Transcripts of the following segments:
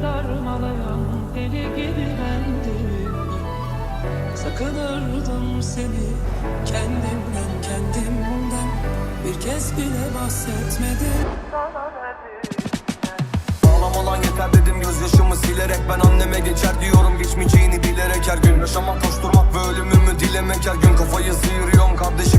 Sarmalayan deli gibi bendim Sakınırdım seni kendimden kendimden Bir kez bile bahsetmedim. Sana olan yeter dedim gözyaşımı silerek. Ben anneme geçer diyorum geçmeyeceğini bilerek. Her gün Yaşamak koşturmak ve ölümümü dilemek. Her gün Kafayı sıyırıyorum kardeşim.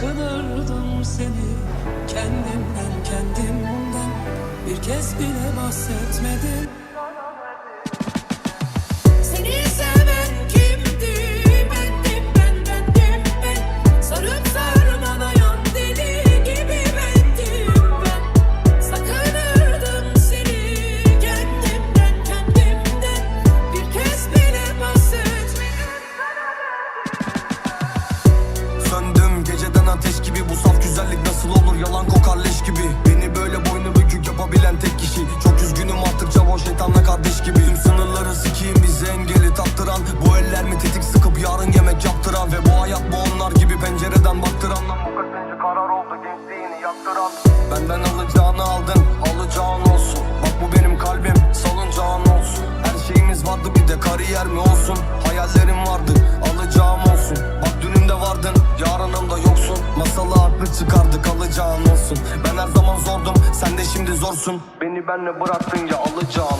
Kınırdım seni kendimden kendimden. Bir kez bile bahsetmedim. ateş gibi. Bu saf güzellik nasıl olur? Yalan kokar leş gibi. artık alacağın olsun. Ben her zaman zordum sen de şimdi zorsun. Beni benle bıraktın ya alacağın